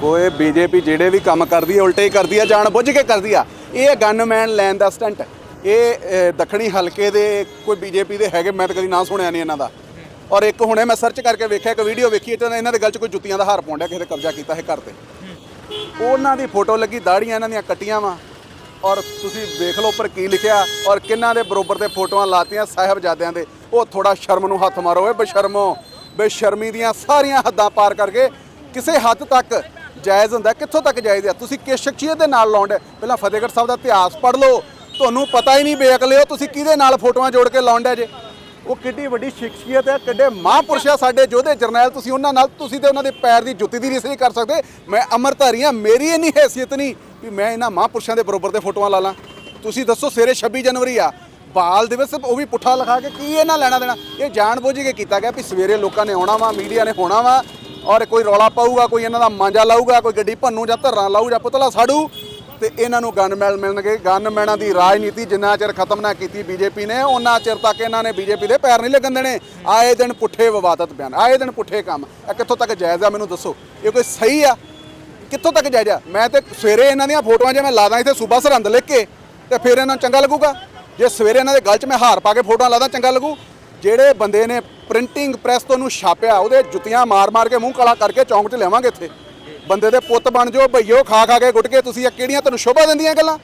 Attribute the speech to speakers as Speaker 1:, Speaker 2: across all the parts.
Speaker 1: ਕੋਈ ਬੀਜੇਪੀ ਜਿਹੜੇ ਵੀ ਕੰਮ ਕਰਦੀ ਹੈ ਉਲਟੇ ਹੀ ਕਰਦੀ ਹੈ ਜਾਣ ਬੁੱਝ ਕੇ ਕਰਦੀ ਆ। ਇਹ ਗਨਮੈਨ ਲੈਣ ਦਾ ਸਟੰਟ ਇਹ ਦੱਖਣੀ ਹਲਕੇ ਦੇ ਕੋਈ ਬੀਜੇਪੀ ਦੇ ਹੈਗੇ, ਮੈਂ ਤਾਂ ਕਦੀ ਨਾਂ ਸੁਣਿਆ ਨਹੀਂ ਇਹਨਾਂ ਦਾ। ਔਰ ਇੱਕ ਹੁਣੇ ਮੈਂ ਸਰਚ ਕਰਕੇ ਵੇਖਿਆ, ਇੱਕ ਵੀਡੀਓ ਵੇਖੀ ਤੇ ਇਹਨਾਂ ਦੇ ਗੱਲ 'ਚ ਕੋਈ ਜੁੱਤੀਆਂ ਦਾ ਹਾਰ ਪਾਉਂਦਾ, ਕਿਸੇ ਨੇ ਕਬਜ਼ਾ ਕੀਤਾ ਹੈ ਘਰ ਤੇ। ਉਹਨਾਂ ਦੀ ਫੋਟੋ ਲੱਗੀ ਦਾੜੀਆਂ ਇਹਨਾਂ ਦੀਆਂ ਕੱਟੀਆਂ ਵਾ। ਔਰ ਤੁਸੀਂ ਵੇਖ ਲਓ ਉੱਪਰ ਕੀ ਲਿਖਿਆ, ਔਰ ਕਿੰਨਾਂ ਦੇ ਬਰੋਬਰ ਤੇ ਫੋਟੋਆਂ ਲਾਤੀਆਂ ਸਾਹਿਬਜ਼ਾਦਿਆਂ ਦੇ। ਉਹ ਥੋੜਾ ਸ਼ਰਮ ਨੂੰ ਹੱਥ ਮਾਰੋ ਓਏ, ਬੇਸ਼ਰਮੋ। ਬੇਸ਼ਰਮੀ ਦੀਆਂ ਸਾਰੀਆਂ ਹੱਦਾਂ ਪਾਰ ਕਰਕੇ ਕਿਸੇ ਹੱਦ ਤੱਕ ਜਾਇਜ਼ ਹੁੰਦਾ, ਕਿੱਥੋਂ ਤੱਕ ਜਾਇਜ਼ ਆ? ਤੁਸੀਂ ਕਿਸ ਸ਼ਖਸੀਅਤ ਦੇ ਨਾਲ ਲਾਉਂਦੇ? ਪਹਿਲਾਂ ਫਤਿਹਗੜ੍ਹ ਸਾਹਿਬ ਦਾ ਇਤਿਹਾਸ ਪੜ੍ਹ ਲਓ। ਤੁਹਾਨੂੰ ਪਤਾ ਹੀ ਨਹੀਂ ਬੇਅਕਲੇ ਹੋ ਤੁਸੀਂ ਕਿਹਦੇ ਨਾਲ ਫੋਟੋਆਂ ਜੋੜ ਕੇ ਲਾਉਂਦੇ ਜੇ? ਉਹ ਕਿੱਡੀ ਵੱਡੀ ਸ਼ਖਸੀਅਤ ਹੈ, ਕਿੱਡੇ ਮਹਾਂਪੁਰਸ਼ ਆ ਸਾਡੇ ਯੋਧੇ ਜਰਨੈਲ। ਤੁਸੀਂ ਉਹਨਾਂ ਨਾਲ, ਤੁਸੀਂ ਤੇ ਉਹਨਾਂ ਦੇ ਪੈਰ ਦੀ ਜੁੱਤੀ ਦੀ ਰੀਸ ਨਹੀਂ ਕਰ ਸਕਦੇ। ਮੈਂ ਅਮਰਧਾਰੀ ਹਾਂ, ਮੇਰੀ ਇੰਨੀ ਹੈਸੀਅਤ ਨਹੀਂ ਵੀ ਮੈਂ ਇਹਨਾਂ ਮਹਾਂਪੁਰਸ਼ਾਂ ਦੇ ਬਰੋਬਰ ਤੇ ਫੋਟੋਆਂ ਲਾ ਲਾਂ। ਤੁਸੀਂ ਦੱਸੋ, ਸਵੇਰੇ 26 ਜਨਵਰੀ ਆ। ਬਾਲ ਦਿਵਸ, ਉਹ ਵੀ ਪੁੱਠਾ ਲਿਖਾ ਕੇ ਕੀ ਇਹਨਾਂ ਲੈਣਾ ਦੇਣਾ? ਇਹ ਜਾਣ ਬੁੱਝ ਕੇ ਕੀਤਾ ਗਿਆ ਵੀ ਸਵੇਰੇ ਲੋਕਾਂ ਨੇ ਆਉਣਾ ਵਾ, ਮੀਡੀਆ ਨੇ ਹੋਣਾ ਵਾ। ਔਰ ਕੋਈ ਰੌਲਾ ਪਾਊਗਾ, ਕੋਈ ਇਹਨਾਂ ਦਾ ਮਾਂਜਾ ਲਾਊਗਾ, ਕੋਈ ਗੱਡੀ ਭੰਨੂ ਜਾਂ ਧਰਾਂ ਲਾਊ ਜਾਂ ਪੁਤਲਾ ਸਾੜੂ, ਤੇ ਇਹਨਾਂ ਨੂੰ ਗਨਮੈਨ ਮਿਲਣਗੇ। ਗਨਮੈਨਾਂ ਦੀ ਰਾਜਨੀਤੀ ਜਿੰਨਾ ਚਿਰ ਖਤਮ ਨਾ ਕੀਤੀ ਬੀਜੇਪੀ ਨੇ ਉਹਨਾਂ ਚਿਰ ਤੱਕ ਇਹਨਾਂ ਨੇ ਬੀਜੇਪੀ ਦੇ ਪੈਰ ਨਹੀਂ ਲੱਗਣ ਦੇਣੇ। ਆਏ ਦਿਨ ਪੁੱਠੇ ਵਿਵਾਦਤ ਬਿਆਨ, ਆਏ ਦਿਨ ਪੁੱਠੇ ਕੰਮ। ਇਹ ਕਿੱਥੋਂ ਤੱਕ ਜਾਇਜ਼ ਆ ਮੈਨੂੰ ਦੱਸੋ? ਇਹ ਕੋਈ ਸਹੀ ਆ? ਕਿੱਥੋਂ ਤੱਕ ਜਾਇਜ਼ ਆ? ਮੈਂ ਤੇ ਸਵੇਰੇ ਇਹਨਾਂ ਦੀਆਂ ਫੋਟੋਆਂ ਜੇ ਮੈਂ ਲਾਦਾ ਇੱਥੇ ਸੂਬਾ ਸਰਹੰਦ ਲਿਖ ਕੇ, ਤੇ ਫਿਰ ਇਹਨਾਂ ਨੂੰ ਚੰਗਾ ਲੱਗੂਗਾ? ਜੇ ਸਵੇਰੇ ਇਹਨਾਂ ਦੇ ਗਲ 'ਚ ਮੈਂ ਹਾਰ ਪਾ ਕੇ ਫੋਟੋਆਂ ਲਾਦਾ, ਚੰਗਾ ਲੱਗੂ? ਜਿਹੜੇ ਬੰਦੇ ਨੇ ਪ੍ਰਿੰਟਿੰਗ ਪ੍ਰੈਸ ਤੋਂ ਉਹਨੂੰ ਛਾਪਿਆ, ਉਹਦੇ ਜੁੱਤੀਆਂ ਮਾਰ-ਮਾਰ ਕੇ ਮੂੰਹ ਕਾਲਾ ਕਰਕੇ ਚੌਂਕ 'ਚ ਲਿਆਵਾਂਗੇ ਇੱਥੇ। ਬੰਦੇ ਦੇ ਪੁੱਤ ਬਣ ਜਾਓ, ਭਈਓ, ਖਾ ਖਾ ਕੇ ਗੁੱਟ ਕੇ ਤੁਸੀਂ ਇਹ ਕਿਹੜੀਆਂ ਤੁਹਾਨੂੰ ਸ਼ੋਭਾ ਦਿੰਦੀਆਂ ਗੱਲਾਂ?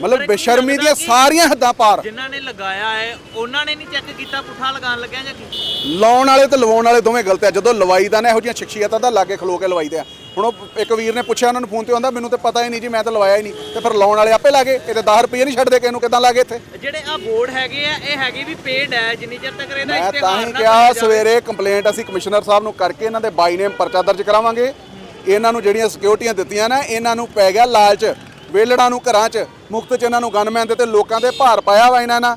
Speaker 1: ਮਤਲਬ ਬੇਸ਼ਰਮੀ ਦੀਆਂ ਸਾਰੀਆਂ ਹੱਦਾਂ ਪਾਰ।
Speaker 2: ਜਿਨ੍ਹਾਂ ਨੇ ਲਗਾਇਆ ਹੈ ਉਹਨਾਂ ਨੇ ਨਹੀਂ ਚੈੱਕ ਕੀਤਾ ਪੁੱਠਾ ਲਗਾਉਣ ਲੱਗਿਆ ਜਾਂ ਕੀ?
Speaker 1: ਲਾਉਣ ਵਾਲੇ ਤੇ ਲਵਾਉਣ ਵਾਲੇ ਦੋਵੇਂ ਗਲਤ ਆ। ਜਦੋਂ ਲਵਾਈ ਦਾ ਨਾ ਇਹੋ ਜਿਹੀਆਂ ਸ਼ਖਸੀਅਤਾਂ ਦਾ ਲਾਗੇ ਖਲੋ ਕੇ ਲਵਾਈ ਦੇ ਆ। ਹੁਣ ਇੱਕ ਵੀਰ ਨੇ ਪੁੱਛਿਆ ਉਹਨਾਂ ਨੂੰ ਫੋਨ ਤੇ ਆਉਂਦਾ ਮੈਨੂੰ ਤੇ ਪਤਾ ਹੀ ਨਹੀਂ ਜੀ ਮੈਂ ਤਾਂ ਲਵਾਇਆ ਹੀ ਨਹੀਂ। ਤੇ ਫਿਰ ਲਾਉਣ ਵਾਲੇ ਆਪੇ ਲਾਗੇ। ਇਹ ਤੇ 10 ਰੁਪਏ ਨਹੀਂ ਛੱਡਦੇ ਕਿਸੇ ਨੂੰ ਕਿਦਾਂ ਲਾਗੇ ਇੱਥੇ?
Speaker 2: ਜਿਹੜੇ ਆ ਬੋਰਡ ਹੈਗੇ ਆ ਇਹ ਹੈਗੇ ਵੀ ਪੇਡ ਹੈ ਜਿੰਨੀ ਚਿਰ ਤੱਕ ਇਹਦਾ
Speaker 1: ਮੈਂ ਤਾਂ
Speaker 2: ਇਸ਼ਤਿਹਾਰ
Speaker 1: ਹੀ ਕਿਹਾ। ਸਵੇਰੇ ਕੰਪਲੇਂਟ ਅਸੀਂ ਕਮਿਸ਼ਨਰ ਸਾਹਿਬ ਨੂੰ ਕਰਕੇ ਇਹਨਾਂ ਦੇ ਬਾਈ ਨੇਮ ਪਰਚਾ ਦਰਜ ਕਰਾਵਾਂਗੇ। ਇਹਨਾਂ ਨੂੰ ਜਿਹੜੀਆਂ ਸਿਕਿਉਰਟੀਆਂ ਦਿੱਤੀਆਂ ਨਾ ਇਹਨਾਂ ਨੂੰ ਪੈ ਗਿਆ ਲਾਲਚ। ਵੇਲੜਾਂ ਨੂੰ ਘਰਾਂ 'ਚ ਮੁਫਤ 'ਚ ਇਹਨਾਂ ਨੂੰ ਗਨਮੈਨ ਦੇ ਤੇ ਲੋਕਾਂ ਦੇ ਭਾਰ ਪਾਇਆ ਵਾ ਇਹਨਾਂ ਨਾਲ।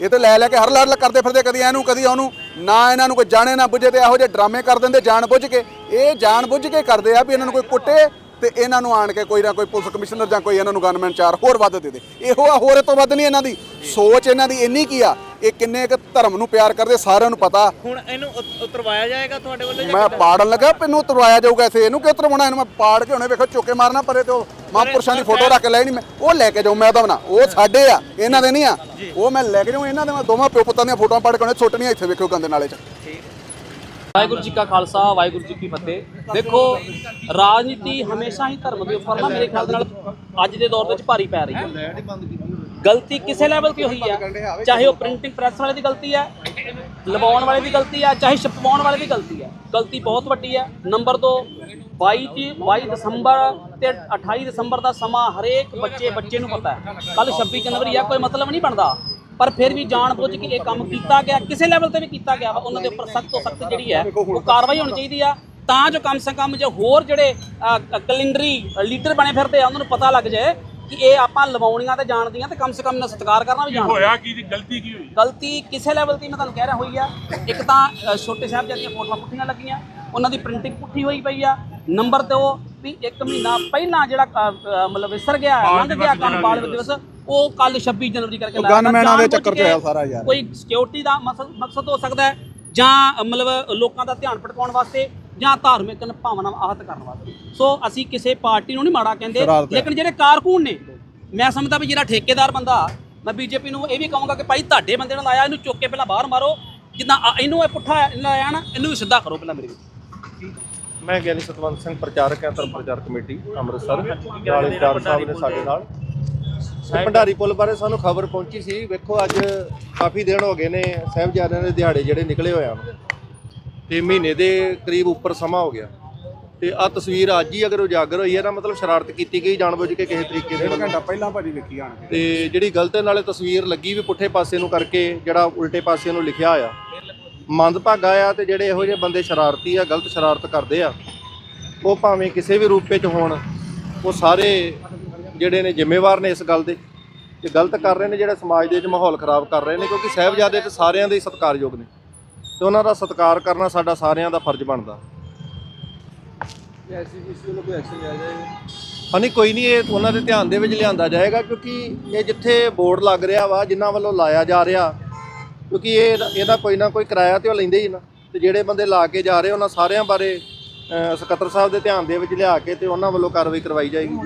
Speaker 1: ਇਹ ਤੇ ਲੈ ਲੈ ਕੇ ਹਰ ਲੜ ਕਰਦੇ ਫਿਰਦੇ, ਕਦੀ ਇਹਨੂੰ, ਕਦੀ ਉਹਨੂੰ। ਨਾ ਇਹਨਾਂ ਨੂੰ ਕੋਈ ਜਾਣੇ, ਨਾ ਬੁੱਝੇ ਤੇ ਇਹੋ ਜਿਹੇ ਡਰਾਮੇ ਕਰ ਦਿੰਦੇ ਜਾਣ ਬੁੱਝ ਕੇ। ਇਹ ਜਾਣ ਬੁੱਝ ਕੇ ਕਰਦੇ ਆ ਵੀ ਇਹਨਾਂ ਨੂੰ ਕੋਈ ਕੁੱਟੇ ਤੇ ਇਹਨਾਂ ਨੂੰ ਆਣ ਕੇ ਕੋਈ ਨਾ ਕੋਈ ਪੁਲਿਸ ਕਮਿਸ਼ਨਰ ਜਾਂ ਕੋਈ ਇਹਨਾਂ ਨੂੰ ਗਨਮੈਨ ਚਾਰ ਹੋਰ ਵੱਧ ਦੇ ਦੇ। ਇਹੋ ਆ, ਹੋਰ ਇਹ ਤੋਂ ਵੱਧ ਨਹੀਂ ਇਹਨਾਂ ਦੀ। ਸੋਚ ਇਹਨਾਂ ਦੀ ਇੰਨੀ ਕੀ ਆ ਇਹ ਕਿੰਨੇ ਇੱਕ ਧਰਮ ਨੂੰ ਪਿਆਰ ਕਰਦੇ ਸਾਰਿਆਂ ਨੂੰ ਪਤਾ।
Speaker 2: ਹੁਣ ਇਹਨੂੰ ਉਤ- ਉਤਰਵਾਇਆ ਜਾਏਗਾ ਤੁਹਾਡੇ ਵੱਲੋਂ ਜਾਂ
Speaker 1: ਮੈਂ ਪਾੜਨ ਲੱਗਾ ਪਿੰਨੂੰ ਤੁਰਵਾਇਆ ਜਾਊਗਾ ਇੱਥੇ ਇਹਨੂੰ ਕਿਉਂ ਤੁਰਵਾਉਣਾ ਇਹਨੂੰ ਮੈਂ ਪਾੜ ਕੇ ਹੁਣੇ ਵੇਖੋ ਚੁੱਕੇ ਮਾਰਨਾ ਪਰੇ ਤੇ ਉਹ ਮਹਾਂਪੁਰਸ਼ਾਂ ਦੀ ਫੋਟੋ ਰੱਖ ਲੈ ਨਹੀਂ ਮੈਂ। ਉਹ ਲੈ ਕੇ ਜਾਊਂ ਮੈਂ ਤਾਂ ਬਣਾ। ਉਹ ਸਾਡੇ ਆ ਇਹਨਾਂ ਦੇ ਨਹੀਂ ਆ। ਉਹ ਮੈਂ ਲੈ ਕੇ ਜਾਊਂ ਇਹਨਾਂ ਦੇ ਮੈਂ ਦੋਵਾਂ ਪਿਓ ਪੁੱਤਾਂ ਦੀਆਂ ਫੋਟੋਆਂ ਪਾੜ ਕੇ ਉਹਨੇ ਸੁੱਟਣੀਆਂ ਇੱਥੇ ਵੇਖੋ ਗੰਦੇ ਨਾਲੇ 'ਚ।
Speaker 3: ਵਾਹਿਗੁਰੂ ਜੀ ਕਾ ਖਾਲਸਾ ਵਾਹਿਗੁਰੂ ਜੀ ਕੀ ਫਤਿਹ। ਦੇਖੋ ਰਾਜਨੀਤੀ ਹਮੇਸ਼ਾ ਹੀ ਧਰਮ ਦੇ ਉੱਪਰ ਨਾ ਮੇਰੇ ਖਿਆਲ ਨਾਲ ਅੱਜ ਦੇ ਦੌਰ ਦੇ ਵਿੱਚ ਭਾਰੀ ਪੈ ਰਹੀ ਹੈ। ਗਲਤੀ ਕਿਸੇ ਲੈਵਲ ਤੇ ਹੋਈ ਹੈ ਚਾਹੇ ਉਹ ਪ੍ਰਿੰਟਿੰਗ ਪ੍ਰੈਸ ਵਾਲੇ ਦੀ ਗਲਤੀ ਹੈ ਲਵਾਉਣ ਵਾਲੇ ਦੀ ਗਲਤੀ ਹੈ ਚਾਹੇ ਛਪਵਾਉਣ ਵਾਲੇ ਦੀ ਗਲਤੀ ਹੈ ਗਲਤੀ ਬਹੁਤ ਵੱਡੀ ਹੈ ਨੰਬਰ 2 22 ਦੀ 22 ਦਸੰਬਰ ਤੇ 28 ਦਸੰਬਰ ਦਾ ਸਮਾਂ ਹਰੇਕ ਬੱਚੇ ਬੱਚੇ ਨੂੰ ਪਤਾ ਹੈ। ਕੱਲ 26 ਜਨਵਰੀ ਆ ਕੋਈ ਮਤਲਬ ਨਹੀਂ ਬਣਦਾ। ਪਰ ਫਿਰ ਵੀ ਜਾਣ ਬੁੱਝ ਕੇ ਇਹ ਕੰਮ ਕੀਤਾ ਗਿਆ ਕਿਸੇ ਲੈਵਲ ਤੇ ਵੀ ਕੀਤਾ ਗਿਆ ਉਹਨਾਂ ਦੇ ਉੱਪਰ ਸਖਤ ਤੋਂ ਸਖਤ ਜਿਹੜੀ ਹੈ ਉਹ ਕਾਰਵਾਈ ਹੋਣੀ ਚਾਹੀਦੀ ਆ। ਤਾਂ ਜੋ ਕਮ ਸੇ ਕਮ ਜੋ ਹੋਰ ਜਿਹੜੇ ਕੈਲੰਡਰੀ ਲੀਡਰ ਬਣੇ ਫਿਰਦੇ ਆ ਉਹਨਾਂ ਨੂੰ ਪਤਾ ਲੱਗ ਜਾਏ ਕਿ ਇਹ ਆਪਾਂ ਲਵਾਉਣੀਆਂ ਤੇ ਜਾਣਦੀਆਂ ਤੇ ਕਮ ਸੇ ਕਮ ਇਹਨਾਂ ਸਤਿਕਾਰ ਕਰਨਾ ਵੀ ਜਾਣਦੇ।
Speaker 4: ਹੋਇਆ ਕੀ ਜੀ ਗਲਤੀ ਕੀ ਹੋਈ?
Speaker 3: ਗਲਤੀ ਕਿਸੇ ਲੈਵਲ ਤੇ ਮੈਂ ਤੁਹਾਨੂੰ ਕਹਿ ਰਿਹਾ ਹੋਈ ਆ। ਇੱਕ ਤਾਂ ਅ, ਛੋਟੇ ਸਾਹਿਬ ਦੀਆਂ ਫੋਟੋਆਂ ਪੁੱਠੀਆਂ ਲੱਗੀਆਂ ਉਹਨਾਂ ਦੀ ਪ੍ਰਿੰਟਿੰਗ ਪੁੱਠੀ ਹੋਈ ਪਈ ਆ। ਨੰਬਰ ਤੇ ਉਹ ਵੀ ਇੱਕ ਮਹੀਨਾ ਪਹਿਲਾਂ ਜਿਹੜਾ ਅ, ਅ, ਮਤਲਬ ਵਿਸਰ ਗਿਆ ਲੰਘ ਗਿਆ ਕੰਮ ਬਾਲ ਦਿਵਸ ਉਹ ਕੱਲ 26 ਜਨਵਰੀ ਕਰਕੇ ਲਾਇਆ ਗਿਆ।
Speaker 1: gunmen-ਆਂ ਦੇ ਚੱਕਰ 'ਚ
Speaker 3: ਕੇ
Speaker 1: ਹੋਇਆ ਸਾਰਾ ਯਾਰ।
Speaker 3: ਕੋਈ ਸਿਕਿਉਰਿਟੀ ਦਾ ਮਕਸਦ ਮਕਸਦ ਹੋ ਸਕਦਾ ਹੈ ਜਾਂ ਅ, ਮਤਲਬ ਲੋਕਾਂ ਦਾ ਧਿਆਨ ਭਟਕਾਉਣ ਵਾਸਤੇ ਜਾਂ ਧਾਰਮਿਕ ਭਾਵਨਾਵਾਂ ਆਹਤ ਕਰਨ ਵਾਸਤੇ। ਸੋ ਅਸੀਂ ਕਿਸੇ ਪਾਰਟੀ ਨੂੰ ਨਹੀਂ ਮਾੜਾ ਕਹਿੰਦੇ
Speaker 1: ਸ਼ਰਾਰਤ ਹੈ।
Speaker 3: ਲੇਕਿਨ ਜਿਹੜੇ ਕਾਰਕੂਨ ਨੇ ਮੈਂ ਸਮਝਦਾ ਵੀ ਜਿਹੜਾ ਠੇਕੇਦਾਰ ਬੰਦਾ ਮੈਂ ਬੀਜੇਪੀ ਨੂੰ ਇਹ ਵੀ ਕਹੂੰਗਾ ਕਿ ਭਾਈ ਤੁਹਾਡੇ ਬੰਦੇ ਨਾਲ ਆਇਆ ਇਹਨੂੰ ਚੁੱਕ ਕੇ ਪਹਿਲਾਂ ਬਾਹਰ ਮਾਰੋ ਜਿੱਦਾਂ ਆ- ਇਹਨੂੰ ਇਹ ਪੁੱਠਾ ਲਾਇਆ ਨਾ ਇਹਨੂੰ ਵੀ ਸਿੱਧਾ ਕਰੋ ਪਹਿਲਾਂ ਮੇਰੇ ਵਿੱਚ
Speaker 5: ਮੈਂ ਗਿਆਨੀ ਸਤਵੰਤ ਸਿੰਘ ਪ੍ਰਚਾਰਕ ਹਾਂ ਧਰਮ ਪ੍ਰਚਾਰ ਕਮੇਟੀ ਅੰਮ੍ਰਿਤਸਰ। ਨਾਲੇ ਚਾਰ ਸਾਹਿਬ ਨੇ ਸਾਡੇ ਨਾਲ। ਤੇ ਭੰਡਾਰੀ ਪੁਲ ਬਾਰੇ ਸਾਨੂੰ ਖਬਰ ਪਹੁੰਚੀ ਸੀ। ਵੇਖੋ ਅੱਜ ਕਾਫੀ ਦਿਨ ਹੋ ਗਏ ਨੇ ਸਾਹਿਬਜ਼ਾਦਿਆਂ ਦੇ ਦਿਹਾੜੇ ਜਿਹੜੇ ਨਿਕਲੇ ਹੋਏ ਤੇ ਮਹੀਨੇ ਦੇ ਕਰੀਬ ਉੱਪਰ ਸਮਾਂ ਹੋ ਗਿਆ। ਤੇ ਆ ਤਸਵੀਰ ਅੱਜ ਹੀ ਅਗਰ ਉਜਾਗਰ ਹੋਈ ਹੈ ਨਾ ਮਤਲਬ ਸ਼ਰਾਰਤ ਕੀਤੀ ਗਈ ਜਾਣਬੁੱਝ ਕੇ ਕਿਸੇ ਤਰੀਕੇ ਦੇ
Speaker 1: ਘੰਟਾ ਪਹਿਲਾਂ ਭਾਜੀ ਵੇਖੀ ਆਣ ਕੇ।
Speaker 5: ਤੇ ਜਿਹੜੀ ਗਲਤ ਨਾਲੇ ਤਸਵੀਰ ਲੱਗੀ ਵੀ ਪੁੱਠੇ ਪਾਸੇ ਨੂੰ ਕਰਕੇ ਜਿਹੜਾ ਉਲਟੇ ਪਾਸੇ ਨੂੰ ਲਿਖਿਆ ਆ ਮੰਦਭਾਗਾ ਆ ਤੇ ਜਿਹੜੇ ਇਹੋ ਜਿਹੇ ਬੰਦੇ ਸ਼ਰਾਰਤੀ ਆ ਗਲਤ ਸ਼ਰਾਰਤ ਕਰਦੇ ਆ ਉਹ ਭਾਵੇਂ ਕਿਸੇ ਵੀ ਰੂਪ ਵਿੱਚ ਹੋਣ ਉਹ ਸਾਰੇ ਜਿਹੜੇ ਨੇ ਜ਼ਿੰਮੇਵਾਰ ਨੇ ਇਸ ਗੱਲ ਦੇ। ਤੇ ਗਲਤ ਕਰ ਰਹੇ ਨੇ ਜਿਹੜੇ ਸਮਾਜ ਦੇ ਵਿੱਚ ਮਾਹੌਲ ਖਰਾਬ ਕਰ ਰਹੇ ਨੇ ਕਿਉਂਕਿ ਸਾਹਿਬਜ਼ਾਦੇ ਤੇ ਸਾਰਿਆਂ ਦੇ ਸਤਿਕਾਰਯੋਗ ਨੇ। ਤੇ ਉਹਨਾਂ ਦਾ ਸਤਿਕਾਰ ਕਰਨਾ ਸਾਡਾ ਸਾਰਿਆਂ ਦਾ ਫਰਜ਼ ਬਣਦਾ। ਹਾਂਜੀ ਕੋਈ ਨਹੀਂ ਇਹ ਉਹਨਾਂ ਦੇ ਧਿਆਨ ਦੇ ਵਿੱਚ ਲਿਆਂਦਾ ਜਾਏਗਾ ਕਿਉਂਕਿ ਇਹ ਜਿੱਥੇ ਬੋਰਡ ਲੱਗ ਰਿਹਾ ਵਾ ਜਿਨ੍ਹਾਂ ਵੱਲੋਂ ਲਾਇਆ ਜਾ ਰਿਹਾ ਕਿਉਂਕਿ ਇਹ ਇਹਦਾ ਕੋਈ ਨਾ ਕੋਈ ਕਿਰਾਇਆ ਤੇ ਉਹ ਲੈਂਦੇ ਹੀ ਨਾ। ਤੇ ਜਿਹੜੇ ਬੰਦੇ ਲਾ ਕੇ ਜਾ ਰਹੇ ਉਹਨਾਂ ਸਾਰਿਆਂ ਬਾਰੇ ਸਕੱਤਰ ਸਾਹਿਬ ਦੇ ਧਿਆਨ ਦੇ ਵਿੱਚ ਲਿਆ ਕੇ ਤੇ ਉਹਨਾਂ ਵੱਲੋਂ ਕਾਰਵਾਈ ਕਰਵਾਈ ਜਾਏਗੀ।